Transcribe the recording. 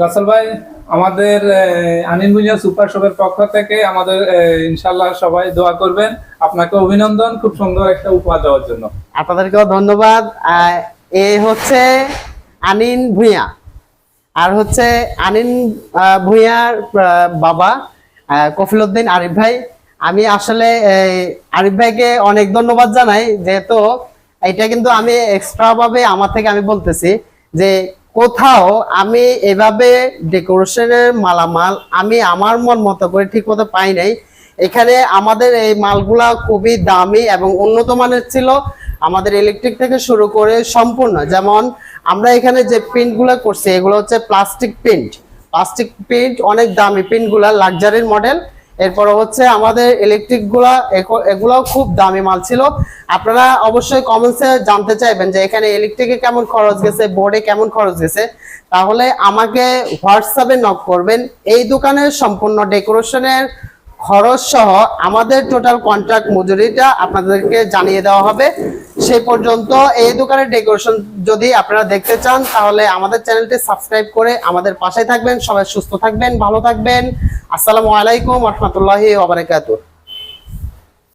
রাসেল ভাই, আমাদের ভুঁইয়া সুপার শপের পক্ষ থেকে আমাদের ইনশাল্লাহ সবাই দোয়া করবেন। আপনাকে অভিনন্দন, খুব সুন্দর একটা উপহার দেওয়ার জন্য। আপনাদেরকেও ধন্যবাদ। এ হচ্ছে আনিন ভূঁইয়া আর হচ্ছে আনিন ভূঁইয়ার বাবা কফিলউদ্দিন আরিফ ভাই। আমি আসলে আরিফ ভাইকে অনেক ধন্যবাদ জানাই, যেহেতু এটা কিন্তু আমি এক্সট্রা ভাবে আমার থেকে আমি বলতেছি যে কোথাও আমি এভাবে ডেকোরেশনের মালামাল আমি আমার মন মতো করে ঠিক মতো পাই নাই। এখানে আমাদের এই মালগুলা খুবই দামি এবং উন্নত মানের ছিল। আমাদের ইলেকট্রিক থেকে শুরু করে সম্পূর্ণ। যেমন আমরা এখানে যে প্রিন্টগুলো করছি, এগুলো হচ্ছে প্লাস্টিক প্রিন্ট প্লাস্টিক প্রিন্ট অনেক দামি প্রিন্টগুলা লাক্সারির মডেল এরপর হচ্ছে আমাদের ইলেকট্রিকগুলা এগুলাও খুব দামি মাল ছিল। আপনারা অবশ্যই কমেন্টসে জানতে চাইবেন যে এখানে ইলেকট্রিকে কেমন খরচ গেছে বোর্ডে কেমন খরচ গেছে। তাহলে আমাকে হোয়াটসঅ্যাপে নক করবেন। এই দোকানের সম্পূর্ণ ডেকোরেশনের খরচ সহ আমাদের টোটাল কন্ট্রাক্ট মজুরিটা আপনাদেরকে জানিয়ে দেওয়া হবে। সেই পর্যন্ত এই দোকানের ডেকোরেশন যদি আপনারা দেখতে চান, তাহলে আমাদের চ্যানেলটি সাবস্ক্রাইব করে আমাদের পাশে থাকবেন। সবাই সুস্থ থাকবেন, ভালো থাকবেন। আসসালামু আলাইকুম রহমতুল্লাহি ওবারাকাতুহ